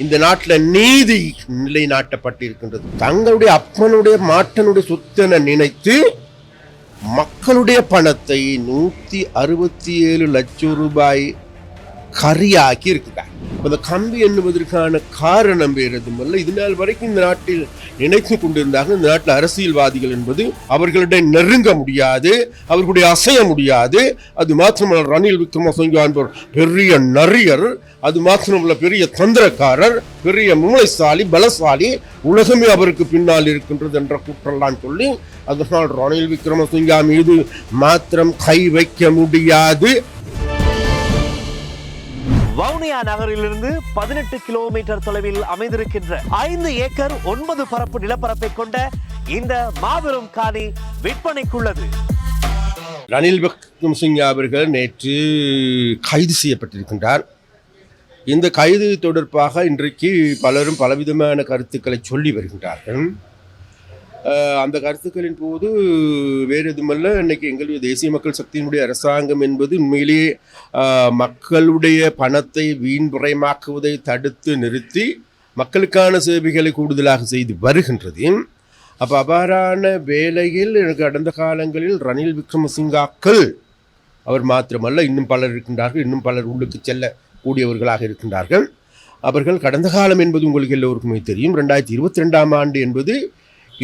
இந்த நாட்டில் நீதி நிலைநாட்டப்பட்டிருக்கின்றது. தங்களுடைய அப்பனுடைய மாட்டனுடைய சொத்தென நினைத்து மக்களுடைய பணத்தை நூற்றி அறுபத்தி ஏழு லட்சம் ரூபாய் கரியாக்கி இருக்கிறார். அந்த கம்பி எண்ணுவதற்கான காரணம் வேறு எதுவுமல்ல இது நாள் வரைக்கும் இந்த நாட்டில் நினைத்து கொண்டிருந்தார்கள். இந்த நாட்டில் அரசியல்வாதிகள் என்பது அவர்களிடம் நெருங்க முடியாது அவர்களுடைய அசைய முடியாது. அது மாத்திரமல்ல ரணில் விக்ரமசிங்க என்பவர் பெரிய நரியர் அது மாத்திரமல்ல பெரிய தந்திரக்காரர் பெரிய மூளைசாலி பலசாலி உலகமே அவருக்கு பின்னால் இருக்கின்றது என்ற குற்றெல்லாம் சொல்லி அதனால் ரணில் விக்ரமசிங்கா மீது மாத்திரம் கை வைக்க முடியாது. வவுனியா நகரிலிருந்து பதினெட்டு கிலோமீட்டர் தொலைவில் அமைந்திருக்கின்ற ஐந்து ஏக்கர் ஒன்பது பரப்பு நிலப்பரப்பை கொண்ட இந்த மாபெரும் காணி விற்பனைக்குள்ளது. ரணில் விக்ரமசிங்கே அவர்கள் நேற்று கைது செய்யப்பட்டிருக்கின்றார். இந்த கைது தொடர்பாக இன்றைக்கு பலரும் பலவிதமான கருத்துக்களை சொல்லி வருகின்றார்கள். அந்த கருத்துக்களின் போது வேறு எதுவுமல்ல. இன்னைக்கு எங்களுடைய தேசிய மக்கள் சக்தியினுடைய அரசாங்கம் என்பது உண்மையிலேயே மக்களுடைய பணத்தை வீண்புறைமாக்குவதை தடுத்து நிறுத்தி மக்களுக்கான சேவைகளை கூடுதலாக செய்து வருகின்றது. அப்போ அவ்வாறான வேலையில் எனக்கு கடந்த காலங்களில் ரணில் விக்ரமசிங்காக்கள் அவர் மாத்திரமல்ல இன்னும் பலர் இருக்கின்றார்கள் இன்னும் பலர் உள்ளுக்கு செல்ல கூடியவர்களாக இருக்கின்றார்கள். அவர்கள் கடந்த காலம் என்பது உங்களுக்கு எல்லோருக்குமே தெரியும். ரெண்டாயிரத்தி இருபத்தி ரெண்டாம் ஆண்டு என்பது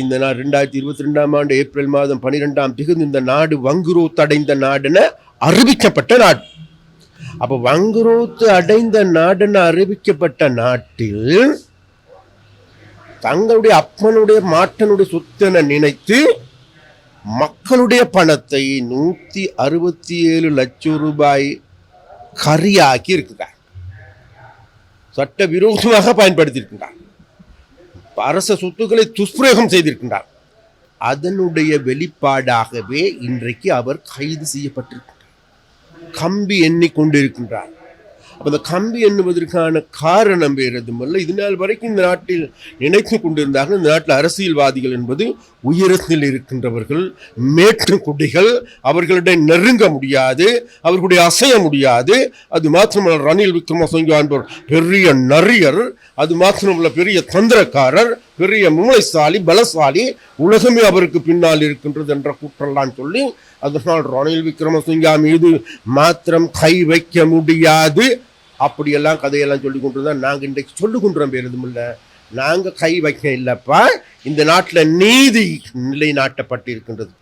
இந்த நாள் ரெண்டாயிரத்தி இருபத்தி ரெண்டாம் ஆண்டு ஏப்ரல் மாதம் பனிரெண்டாம் திகதி இந்த நாடு வங்குரோத்து அடைந்த நாடுன்னு அறிவிக்கப்பட்ட நாடு. அப்போ வங்குரோத்து அடைந்த நாடுன்னு அறிவிக்கப்பட்ட நாட்டில் தங்களுடைய அப்பனுடைய மாட்டனுடைய சொத்தென நினைத்து மக்களுடைய பணத்தை நூத்தி அறுபத்தி ஏழு லட்சம் ரூபாய் கரியாக்கி இருக்கிறார். சட்ட விரோதமாக பயன்படுத்தியிருக்கின்றார் அரச சொத்துக்களை துஷ்பிரயோகம் செய்திருக்கின்றார். அதனுடைய வெளிப்பாடாகவே இன்றைக்கு அவர் கைது செய்யப்பட்டிருக்கிறார் கம்பி எண்ணிக்கொண்டிருக்கின்றார். அப்போ அந்த கம்பி என்பதற்கான காரணம் வேறு எதுவுமல்ல இது நாள் வரைக்கும் இந்த நாட்டில் நினைத்து கொண்டிருந்தார்கள். இந்த நாட்டில் அரசியல்வாதிகள் என்பது உயரத்தில் இருக்கின்றவர்கள் மேற்று குடிகள் அவர்களிடம் நெருங்க முடியாது அவர்களுடைய அசைய முடியாது. அது மாத்திரமல்ல ரணில் விக்ரமசிங்க என்பவர் பெரிய நரியர் அது மாத்திரமல்ல பெரிய தந்திரக்காரர் பெரிய மூளைசாலி பலசாலி உலகமே அவருக்கு பின்னால் இருக்கின்றது என்ற குற்றம்லாம் சொல்லி அதனால் ரணில் விக்ரமசிங்கா மீது மாத்திரம் கை வைக்க முடியாது. அப்படியெல்லாம் கதையெல்லாம் சொல்லி கொண்டு தான் நாங்கள் இன்றைக்கு சொல்லி கொண்டுறோம் வேறு இல்லை. நாங்கள் கை வைக்க இல்லைப்பா இந்த நாட்டில் நீதி நிலைநாட்டப்பட்டிருக்கின்றது.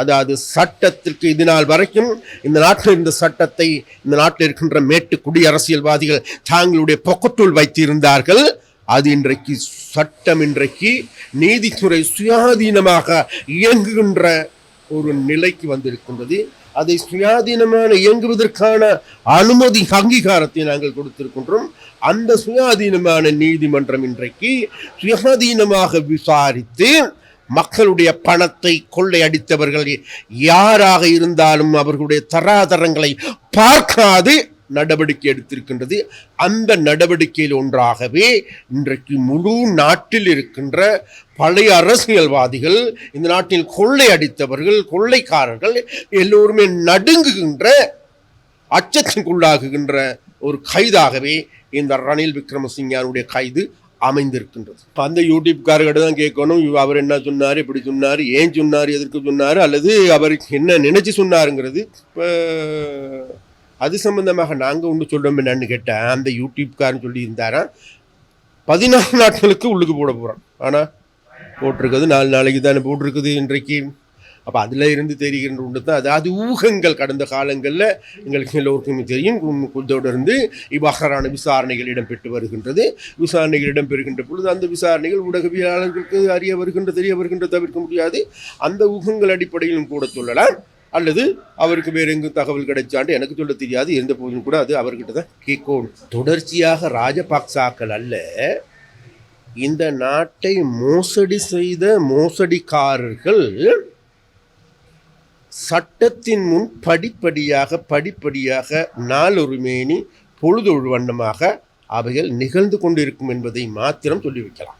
அதாவது சட்டத்திற்கு இது நாள் வரைக்கும் இந்த நாட்டில் இருந்த சட்டத்தை இந்த நாட்டில் இருக்கின்ற மேட்டு குடி அரசியல்வாதிகள் தாங்களுடைய பொக்கட்டுள் வைத்திருந்தார்கள். அது இன்றைக்கு சட்டம் இன்றைக்கு நீதித்துறை சுயாதீனமாக இயங்குகின்ற ஒரு நிலைக்கு வந்திருக்கின்றது. அதை சுயாதீனமான இயங்குவதற்கான அனுமதி அங்கீகாரத்தை நாங்கள் கொடுத்திருக்கின்றோம். அந்த சுயாதீனமான நீதிமன்றம் இன்றைக்கு சுயாதீனமாக விசாரித்து மக்களுடைய பணத்தை கொள்ளையடித்தவர்கள் யாராக இருந்தாலும் அவர்களுடைய தராதரங்களை பார்க்காது. நடவடிக்கை எடுத்திருக்கின்றது. அந்த நடவடிக்கையில் ஒன்றாகவே இன்றைக்கு முழு நாட்டில் இருக்கின்ற பழைய அரசியல்வாதிகள் இந்த நாட்டில் கொள்ளை அடித்தவர்கள் கொள்ளைக்காரர்கள் எல்லோருமே நடுங்குகின்ற அச்சத்திற்குள்ளாகுகின்ற ஒரு கைதாகவே இந்த ரணில் விக்ரமசிங்கானுடைய கைது அமைந்திருக்கின்றது. இப்போ அந்த யூடியூப்காரர்கிட்ட தான் கேட்கணும். அவர் என்ன சொன்னார் இப்படி சொன்னார் ஏன் சொன்னார் எதற்கு சொன்னார் அல்லது அவருக்கு என்ன நினைச்சு சொன்னாருங்கிறது. இப்போ அது சம்மந்தமாக நாங்கள் ஒன்று சொல்கிறோம் என்னன்னு கேட்டேன் அந்த யூடியூப்காரன் சொல்லி இருந்தாராம் பதினாலு நாட்களுக்கு உள்ளுக்கு போட போகிறோம் ஆனால் போட்டிருக்குது நாலு நாளைக்கு தானே போட்டிருக்குது இன்றைக்கு. அப்போ அதில் இருந்து தெரிகின்ற ஒன்று தான் அதாவது ஊகங்கள் கடந்த காலங்களில் எங்களுக்கு எல்லோருக்குமே தெரியும். கு- தொடர்ந்து இவ்வகரான விசாரணைகள் இடம்பெற்று வருகின்றது. விசாரணைகள் இடம்பெறுகின்ற பொழுது அந்த விசாரணைகள் ஊடகவியலாளர்களுக்கு அறிய வருகின்ற தெரிய வருகின்ற தவிர்க்க முடியாது. அந்த ஊகங்கள் அடிப்படையிலும் கூட சொல்லலாம். அல்லது அவருக்கு வேறு எங்கும் தகவல் கிடைச்சாண்டு எனக்கு சொல்ல தெரியாது இருந்த போதும் கூட அது அவர்கிட்ட தான் கேட்கணும். தொடர்ச்சியாக ராஜபக்சாக்கள் அல்ல இந்த நாட்டை மோசடி செய்த மோசடிக்காரர்கள் சட்டத்தின் முன் படிப்படியாக படிப்படியாக நாளொரு மேனி பொழுதொழு வண்ணமாக அவைகள் நிகழ்ந்து கொண்டிருக்கும் என்பதை மாத்திரம் சொல்லி வைக்கலாம்